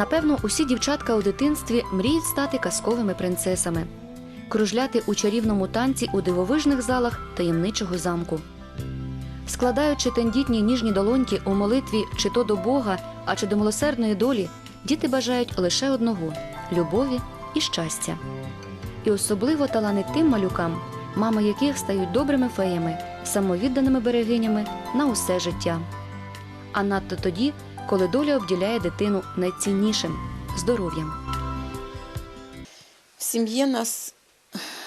Напевно, усі дівчатка у дитинстві мріють стати казковими принцесами, кружляти у чарівному танці у дивовижних залах таємничого замку. Складаючи тендітні ніжні долоньки у молитві чи то до Бога, а чи до милосердної долі, діти бажають лише одного любові і щастя. І особливо талани тим малюкам, мами яких стають добрими феями, самовідданими берегинями на усе життя. А надто тоді, коли доля обділяє дитину найціннішим здоров'ям. В семье нас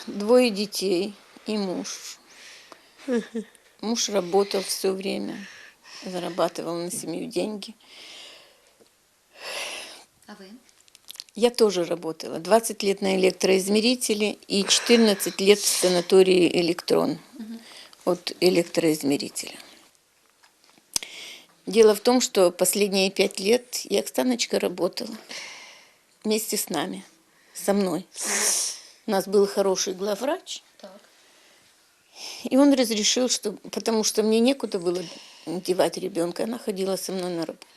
двое детей и муж. Муж работал все время, зарабатывал на семью деньги. А ви? Я тоже работала. 20 лет на электроизмерителе и 14 лет в санатории «Электрон» от электроизмерителя. Дело в том, что последние пять лет я, Оксаночка, работала вместе с нами, со мной. У нас был хороший главврач, и он разрешил, что, потому что мне некуда было девать ребенка, она ходила со мной на работу.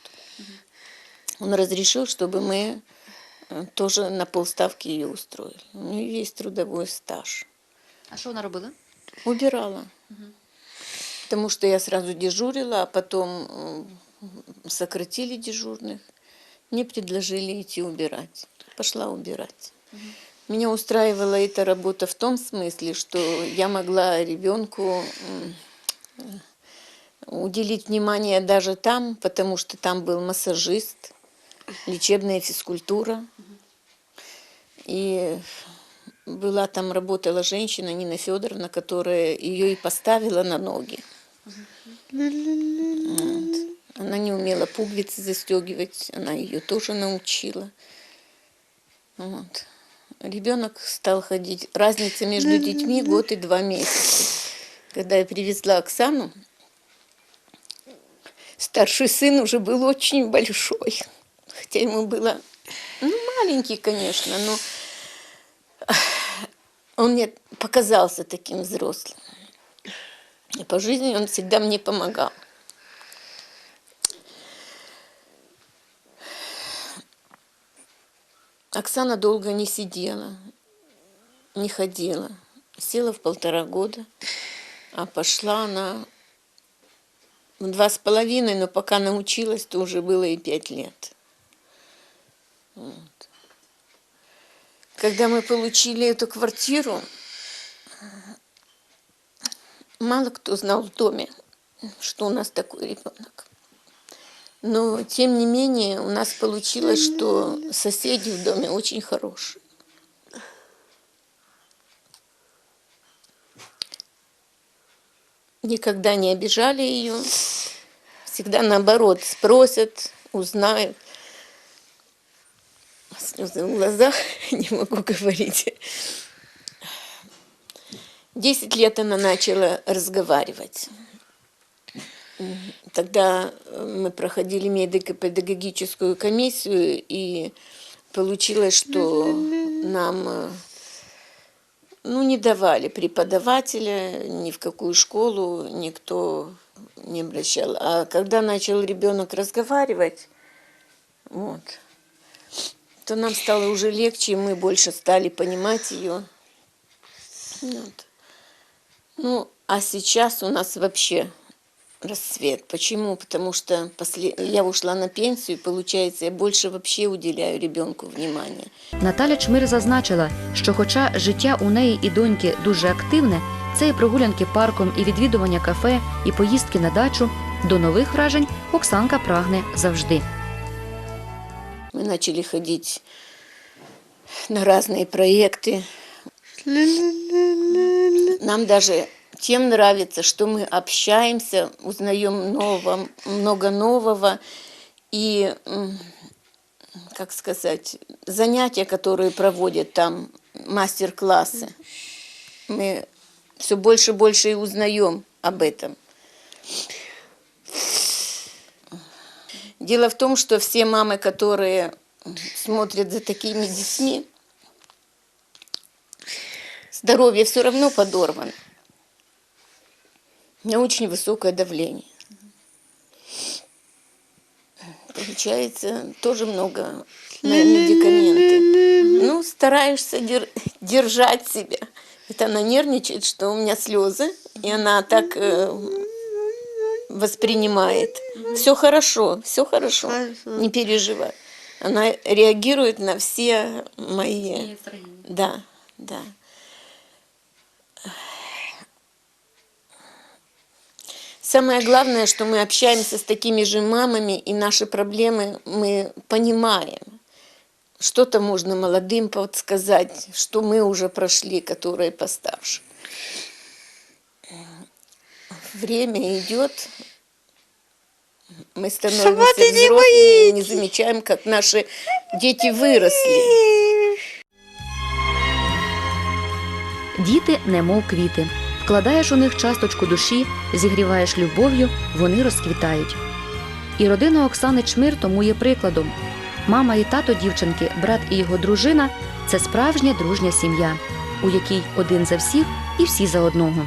Он разрешил, чтобы мы э, тоже на полставки ее устроили. У нее есть трудовой стаж. А що вона робила? Убирала. Потому что я сразу дежурила, а потом сократили дежурных. Мне предложили идти убирать. Пошла убирать. Меня устраивала эта работа в том смысле, что я могла ребенку уделить внимание даже там, потому что там был массажист, лечебная физкультура. И была там, работала женщина Нина Федоровна, которая ее и поставила на ноги. Вот. Она не умела пуговицы застегивать, она ее тоже научила. Вот. Ребенок стал ходить. Разница между детьми год и два месяца. Когда я привезла Оксану, старший сын уже был очень большой. Хотя ему было, ну, маленький, конечно, но он мне показался таким взрослым. И по жизни он всегда мне помогал. Оксана долго не сидела, не ходила. Села в полтора года, а пошла она в два с половиной, но пока научилась, то уже было и пять лет. Вот. Когда мы получили эту квартиру, мало кто знал в доме, что у нас такой ребенок. Но, тем не менее, у нас получилось, что соседи в доме очень хорошие. Никогда не обижали ее. Всегда наоборот спросят, узнают. Слезы в глазах, не могу говорить. Десять лет она начала разговаривать. Тогда э, мы проходили медико-педагогическую комиссию, и получилось, что нам э, ну, не давали преподавателя ни в какую школу, никто не обращал. А когда начал ребенок разговаривать, вот, то нам стало уже легче, и мы больше стали понимать ее. Вот. Ну, а сейчас у нас вообще расцвет. Почему? Потому что после... я ушла на пенсию, получается, я больше вообще уделяю ребенку внимание. Наталя Чмир зазначила, що, хоча життя у неї і доньки дуже активне, це і прогулянки парком, і відвідування кафе, і поїздки на дачу. До нових вражень Оксанка прагне завжди. Мы начали ходить на разные проекты. Нам даже тем нравится, что мы общаемся, узнаем нового, много нового. И, как сказать, занятия, которые проводят там, мастер-классы, мы все больше и больше и узнаем об этом. Дело в том, что все мамы, которые смотрят за такими детьми, здоровье все равно подорвано. У меня очень высокое давление. получается тоже много на медикаменты. Ну, стараешься дер- держать себя. Это она нервничает, что у меня слезы, и она так э, воспринимает. Все хорошо, все хорошо, не переживай. Она реагирует на все мои... Да, да. Самое главное, что мы общаемся с такими же мамами, и наши проблемы мы понимаем. Что-то можно молодым подсказать, что мы уже прошли, которые постарше. Время идет, мы становимся взрослыми и не замечаем, как наши дети выросли. Діти немов квіти. Вкладаєш у них часточку душі, зігріваєш любов'ю, вони розквітають. І родина Оксани Чмир тому є прикладом. Мама і тато дівчинки, брат і його дружина це справжня дружня сім'я, у якій один за всіх і всі за одного.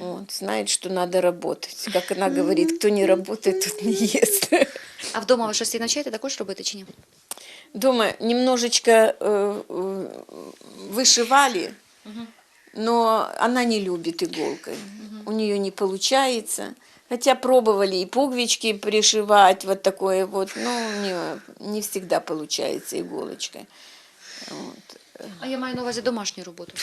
Вот, знает, что надо работать. Как она говорит, кто не работает, тот не ест. А вдома ви щось навчаєте також робити чи ні? Дома немножечко э, э, вышивали, Но она не любит иголкой. У нее не получается. Хотя пробовали и пуговички пришивать, вот такое вот, но не, не всегда получается иголочкой. Вот. А я маю на увазі домашню роботу.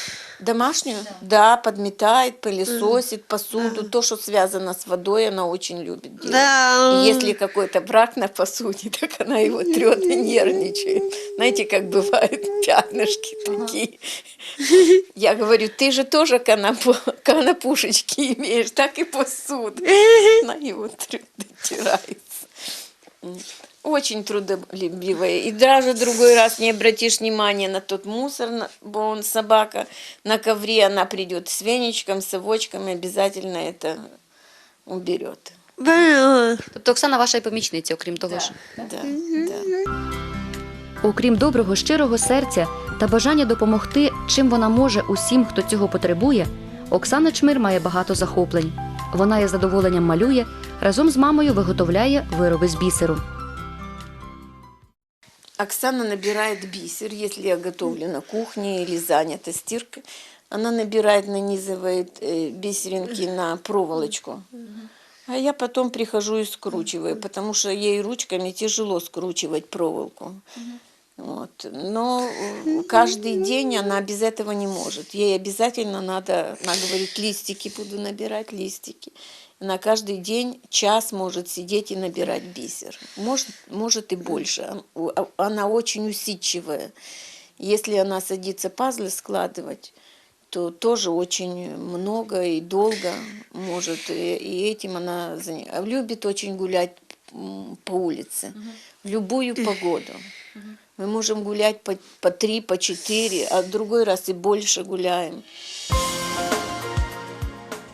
Домашнюю? Да, подметает, пылесосит посуду. То, что связано с водой, она очень любит делать. Да. И если какой-то брак на посуде, так она его трет и нервничает. Знаете, как бывают пятнышки такие. Я говорю, ты же тоже канапу- канапушечки имеешь, так и посуду. Она его трет, дотирается. Очень трудолюбивая. И даже другой раз не обратишь внимания на тот мусор, бо он собака на ковре, она придет с веничком, с совочком и обязательно это уберет. Тобто Оксана ваша і помічниця, окрім того ж. Да, да. Окрім доброго, щирого серця та бажання допомогти, чим вона може усім, хто цього потребує, Оксана Чмир має багато захоплень. Вона із задоволенням малює, разом з мамою виготовляє вироби з бісеру. Оксана набирает бисер, если я готовлю на кухне или занята стиркой. Она набирает, нанизывает э, бисеринки на проволочку. А я потом прихожу и скручиваю, потому что ей ручками тяжело скручивать проволоку. Вот. Но э, каждый день она без этого не может. Ей обязательно надо, она говорит, листики буду набирать, листики. Она каждый день час может сидеть и набирать бисер. Может, может и больше. А- Она очень усидчивая. Если она садится пазлы складывать, то тоже очень много и долго может. И, и этим она заня- а любит очень гулять по улице. В любую погоду. Мы можем гулять по, по три, по четыре, а в другой раз и больше гуляем.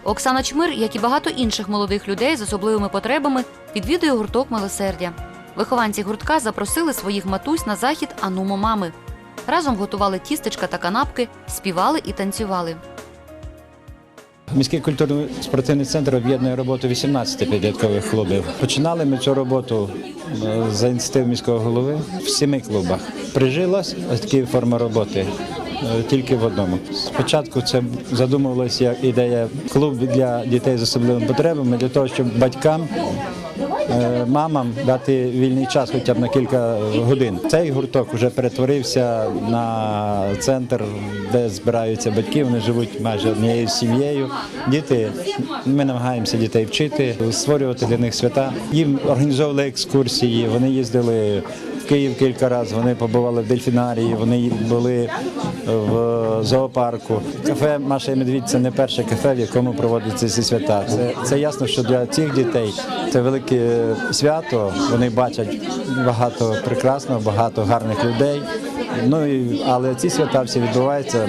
Оксана Чмир, як і багато інших молодих людей з особливими потребами, відвідує гурток милосердя. Вихованці гуртка запросили своїх матусь на захід Анумо мами. Разом готували тістечка та канапки, співали і танцювали. Міський культурно-спортивний центр об'єднує роботу 18 підліткових клубів. Починали ми цю роботу е, за ініціативи міського голови в семи клубах. Прижилась така форма роботи е, тільки в одному. Спочатку це задумувалася як ідея клуб для дітей з особливими потребами для того, щоб батькам. Е, Мамам дати вільний час хоча б на кілька годин. Цей гурток вже перетворився на центр, де збираються батьки. Вони живуть майже однією сім'єю. Діти ми намагаємося дітей вчити, створювати для них свята. Їм організовували екскурсії. Вони їздили в Київ кілька разів. Вони побували в дельфінарії. Вони були в зоопарку. Кафе Маша і Медвідь це не перше кафе, в якому проводяться ці свята. Це, це ясно, що для цих дітей це велике свято. Вони бачать багато прекрасного, багато гарних людей. Ну і але ці свята всі відбуваються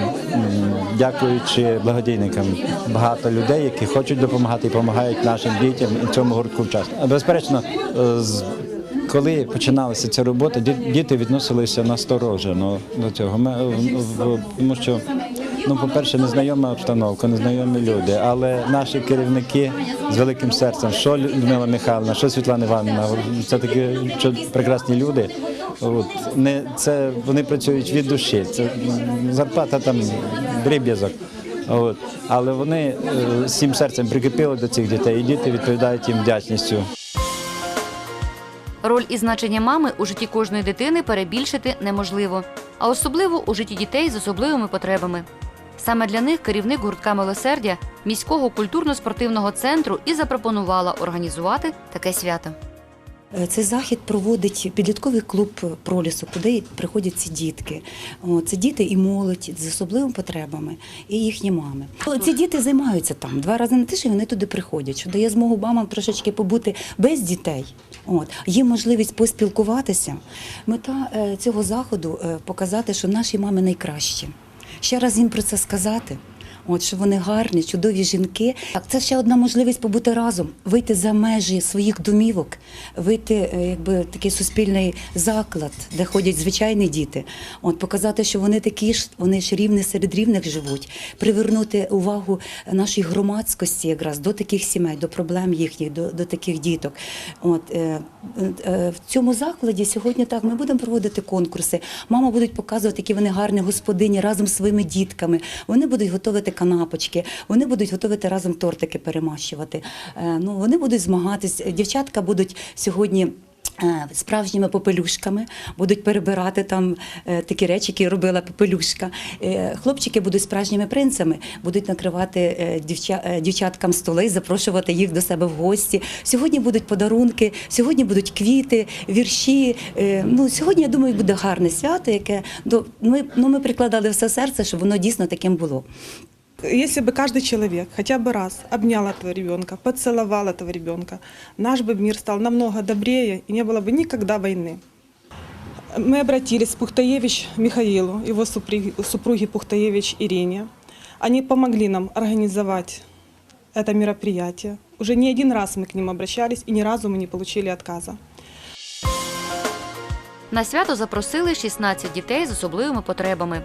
дякуючи благодійникам. Багато людей, які хочуть допомагати і допомагають нашим дітям і цьому гуртку вчасно. Безперечно, з коли починалася ця робота, ді- діти відносилися насторожено до цього. Ми, тому що ну, по-перше, незнайома обстановка, незнайомі люди, але наші керівники з великим серцем, що Людмила Михайловна, що Світлана Івановна, це такі прекрасні люди. От, не, це, вони працюють від душі. Це зарплата там дріб'язок. От, але вони е, цим серцем прикипіли до цих дітей, і діти відповідають їм вдячністю. Роль і значення мами у житті кожної дитини перебільшити неможливо, а особливо у житті дітей з особливими потребами. Саме для них керівник гуртка милосердя міського культурно-спортивного центру і запропонувала організувати таке свято. Е, Цей захід проводить підлітковий клуб пролісу, куди приходять ці дітки. Це діти і молодь з особливими потребами, і їхні мами. Ці діти займаються там два рази на тиждень. Вони туди приходять, що дає змогу мамам трошечки побути без дітей. От є можливість поспілкуватися. Мета е, цього заходу е, показати, що наші мами найкращі. Ще раз їм про це сказати. От що вони гарні, чудові жінки. Так, це ще одна можливість побути разом, вийти за межі своїх домівок, вийти е, якби такий суспільний заклад, де ходять звичайні діти. От показати, що вони такі ж, вони ж рівні серед рівних живуть, привернути увагу нашої громадськості якраз до таких сімей, до проблем їхніх, до, до таких діток. От е, е, в цьому закладі сьогодні так ми будемо проводити конкурси. Мама будуть показувати, які вони гарні господині разом з своїми дітками. Вони будуть готувати канапочки, вони будуть готувати разом тортики перемащувати. Е, Ну вони будуть змагатись. Дівчатка будуть сьогодні. е, Справжніми попелюшками будуть перебирати там е, такі речі, які робила попелюшка. Хлопчики будуть справжніми принцами, будуть накривати дівча, дівчаткам столи, запрошувати їх до себе в гості. Сьогодні будуть подарунки, сьогодні будуть квіти, вірші. Ну сьогодні я думаю, буде гарне свято, яке ну, ми прикладали все серце, щоб воно дійсно таким було Если бы каждый человек хотя бы раз обнял этого ребенка, поцеловал этого ребенка, наш бы мир стал намного добрее и не было бы никогда войны. Мы обратились к Пухтаевич Михаилу, его супруги, супруге Пухтаевич Ирине. Они помогли нам организовать это мероприятие. Уже не один раз мы к ним обращались, и ни разу мы не получили отказа. На свято запросили 16 дітей з особливими потребами.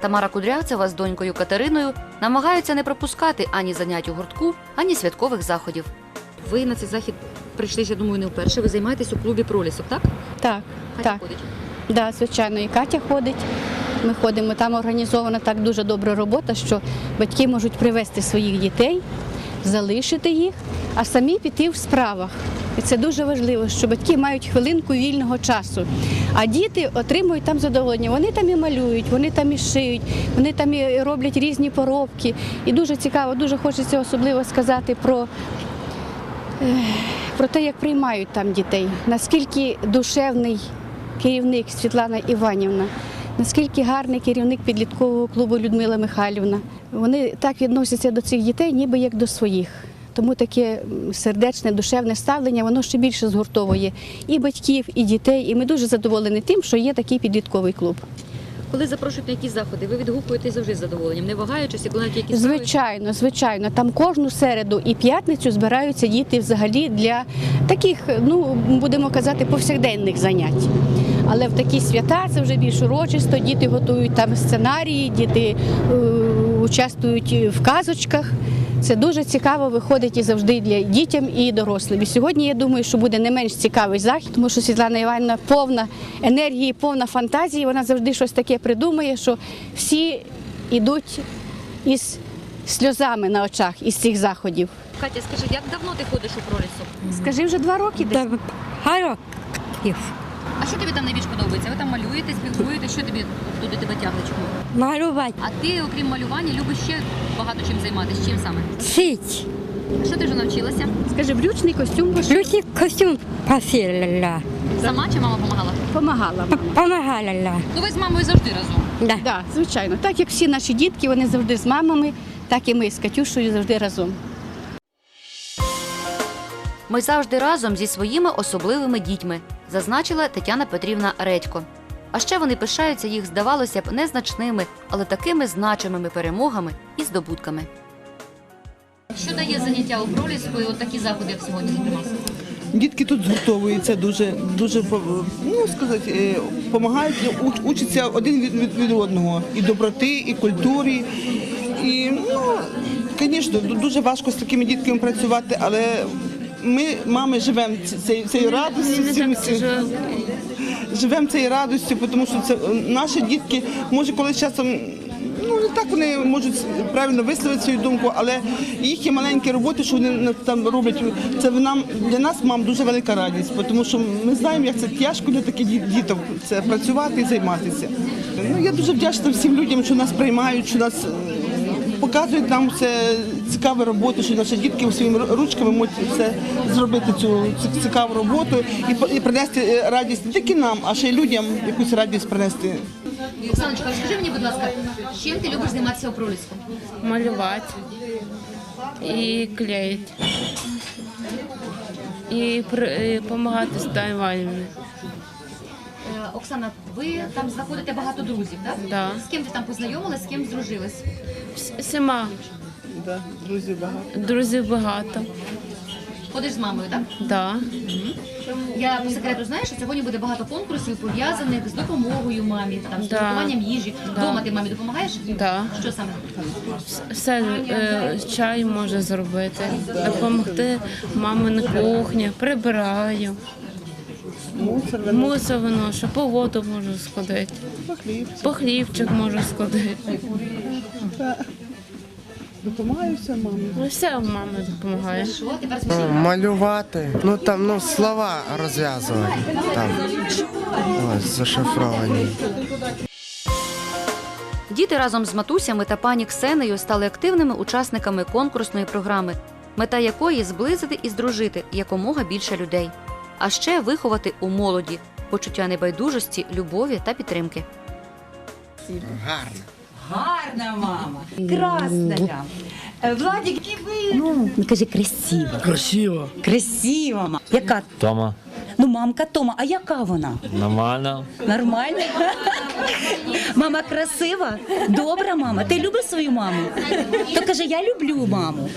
Тамара Кудрявцева з донькою Катериною намагаються не пропускати ані занять у гуртку, ані святкових заходів. Ви на цей захід прийшли, я думаю, не вперше. Ви займаєтесь у клубі пролісок, так? Так, так. ходить. Да, звичайно, і Катя ходить. Ми ходимо, там організована так дуже добра робота, що батьки можуть привезти своїх дітей, залишити їх, а самі піти в справах. І це дуже важливо, що батьки мають хвилинку вільного часу. А діти отримують там задоволення. Вони там і малюють, вони там і шиють, вони там і роблять різні поробки. І дуже цікаво, дуже хочеться особливо сказати про про те, як приймають там дітей, наскільки душевний керівник Світлана Іванівна, наскільки гарний керівник підліткового клубу Людмила Михайлівна. Вони так відносяться до цих дітей, ніби як до своїх. Тому таке сердечне, душевне ставлення, воно ще більше згуртовує і батьків, і дітей. І ми дуже задоволені тим, що є такий підлітковий клуб. Коли запрошують на якісь заходи, ви відгукуєтесь завжди з задоволенням, не вагаючись, і коли навіть якісь Звичайно, звичайно. Там кожну середу і п'ятницю збираються діти взагалі для таких, ну будемо казати, повсякденних занять. Але в такі свята це вже більш урочисто. Діти готують там сценарії, діти е, участвують в казочках. Це дуже цікаво виходить і завжди для дітям і дорослим. І сьогодні я думаю, що буде не менш цікавий захід, тому що Світлана Іванівна повна енергії, повна фантазії. Вона завжди щось таке придумає, що всі йдуть із сльозами на очах із цих заходів. Катя, скажи, як давно ти ходиш у пролісок? Скажи вже два роки десь. Та гарок. А що тобі там найбільш подобається? Ви там малюєте, спілкуєте, що тобі туди тебе тягне? Чому? Малювати. А ти, окрім малювання, любиш ще багато чим займатися. Чим саме? Сить. А що ти вже навчилася? Скажи, брючний костюм пошив. Люсі костюм посіляла. Сама чи мама допомагала? Помагала мама. Помагала. Ну ви з мамою завжди разом. Да. Так, звичайно. Так як всі наші дітки, вони завжди з мамами, так і ми з Катюшею завжди разом. Ми завжди разом зі своїми особливими дітьми, зазначила Тетяна Петрівна Редько. А ще вони пишаються їх, здавалося б, незначними, але такими значимими перемогами і здобутками. Що дає заняття у проліску і такі заходи, як сьогодні, зокрема? Дітки тут згуртовуються дуже, дуже ну сказати, допомагають, учаться один від, від одного. І доброти, і культурі. І ну, звісно, дуже важко з такими дітками працювати, але ми, мами, живемо цією радістю. живемо цією радістю, тому що це наші дітки, може, колись часом. Ну, не так вони можуть правильно висловити свою думку, але їхні маленькі роботи, що вони там роблять, це нам для нас, мам, дуже велика радість, тому що ми знаємо, як це тяжко для таких діток це працювати і займатися. Ну, я дуже вдячна всім людям, що нас приймають, що нас показують нам все цікаву роботу, що наші дітки своїми ручками можуть все зробити цю цікаву роботу і, і принести е, радість не тільки нам, а ще й людям якусь радість принести. Оксаночка, розкажи мені, будь ласка, чим ти любиш займатися у проліску? малювати і клеїти. І допомагати з тайванями. Е, Оксана, ви там знаходите багато друзів, так? Да. З ким ти там познайомилась, з ким здружилась? Всіма Да, друзі, багато. друзів багато. Ходиш з мамою, так? Да. Я по секрету знаю, що сьогодні буде багато конкурсів пов'язаних з допомогою мамі, там з Да. приготуванням їжі. Да. Дома ти мамі допомагаєш? Да. Що саме? Все е, чай може зробити, допомогти мамі на кухні, прибираю. Мусор виношу, по воду можу сходити, по хлібчик можу сходити. Допомагаюся мамі. Ну, Все мама допомагає. Ну? Малювати, ну там ну слова розв'язувати. Там ось зашифровані. Діти разом з матусями та пані Ксенею стали активними учасниками конкурсної програми, мета якої зблизити і здружити якомога більше людей, а ще виховати у молоді почуття небайдужості, любові та підтримки. Гарно. Гарна мама, красна. Е, Владик, ну, кажи красиво. Красиво. Красива мама. Яка? Тома. Ну, мамка Тома, а яка вона? Нормально. Нормальна? Мама красива? Добра мама. Ти любиш свою маму? То каже, я люблю маму.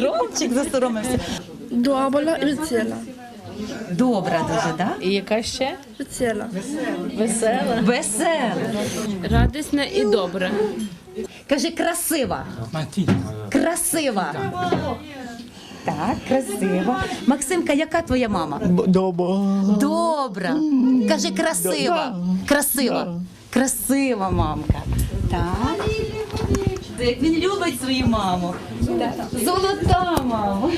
Ромчик засоромився. Добра і весела. Добра дуже, так? І яка ще? Весела. Весела. Весела. Радісна і добра. Кажи красива. Красива. Так, красива. Максимка, яка твоя мама? Добро. Добра. Кажи красива. Красива. Красива мамка. Так. Як він любить свою маму. Золота мама.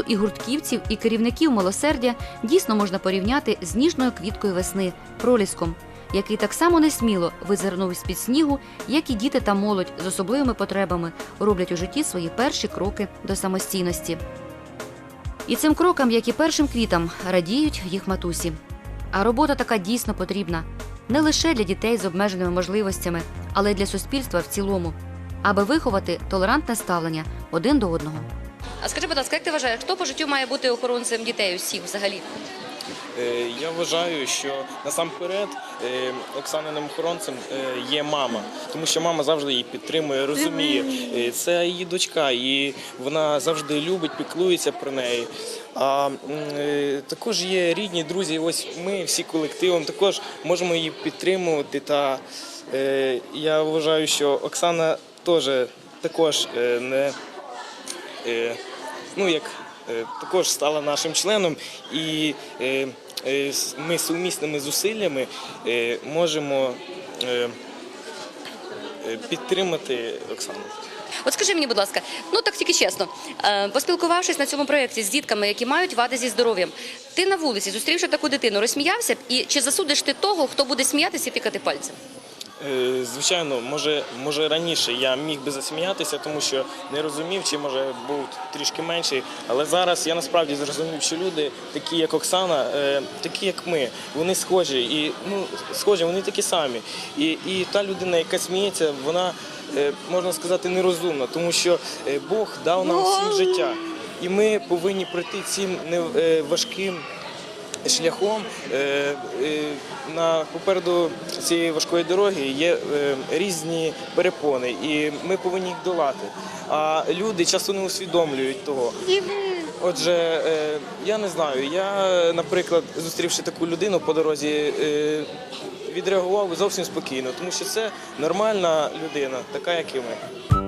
Роботу і гуртківців, і керівників милосердя дійсно можна порівняти з ніжною квіткою весни проліском, який так само несміло визирнув з-під снігу, як і діти та молодь з особливими потребами роблять у житті свої перші кроки до самостійності. І цим крокам, як і першим квітам, радіють їх матусі. А робота така дійсно потрібна не лише для дітей з обмеженими можливостями, але й для суспільства в цілому, аби виховати толерантне ставлення один до одного. А скажи, будь ласка, як ти вважаєш, хто по життю має бути охоронцем дітей усіх взагалі? Е, Я вважаю, що насамперед е, Оксаниним охоронцем е, є мама, тому що мама завжди її підтримує, розуміє. Це її дочка, і вона завжди любить, піклується про неї. А також є рідні друзі. Ось ми всі колективом також можемо її підтримувати. Та я вважаю, що Оксана теж також не ну як е, також стала нашим членом, і е, е, ми сумісними зусиллями можемо підтримати Оксану. От скажи мені, будь ласка, ну так тільки чесно, поспілкувавшись на цьому проєкті з дітками, які мають вади зі здоров'ям, ти на вулиці, зустрівши таку дитину, розсміявся б і чи засудиш ти того, хто буде сміятися і пікати пальцем? Е, Звичайно, може, може раніше я міг би засміятися, тому що не розумів, чи може був трішки менший. Але зараз я насправді зрозумів, що люди, такі як Оксана, е, такі як ми, вони схожі і ну схожі, вони такі самі. І, і та людина, яка сміється, вона е, можна сказати нерозумна, тому що Бог дав нам всім життя, і ми повинні пройти цим важким шляхом е, е, на попереду цієї важкої дороги є е, різні перепони, і ми повинні їх долати. А люди часто не усвідомлюють того. Отже, я не знаю. Я, наприклад, зустрівши таку людину по дорозі, відреагував зовсім спокійно, тому що це нормальна людина, така як і ми.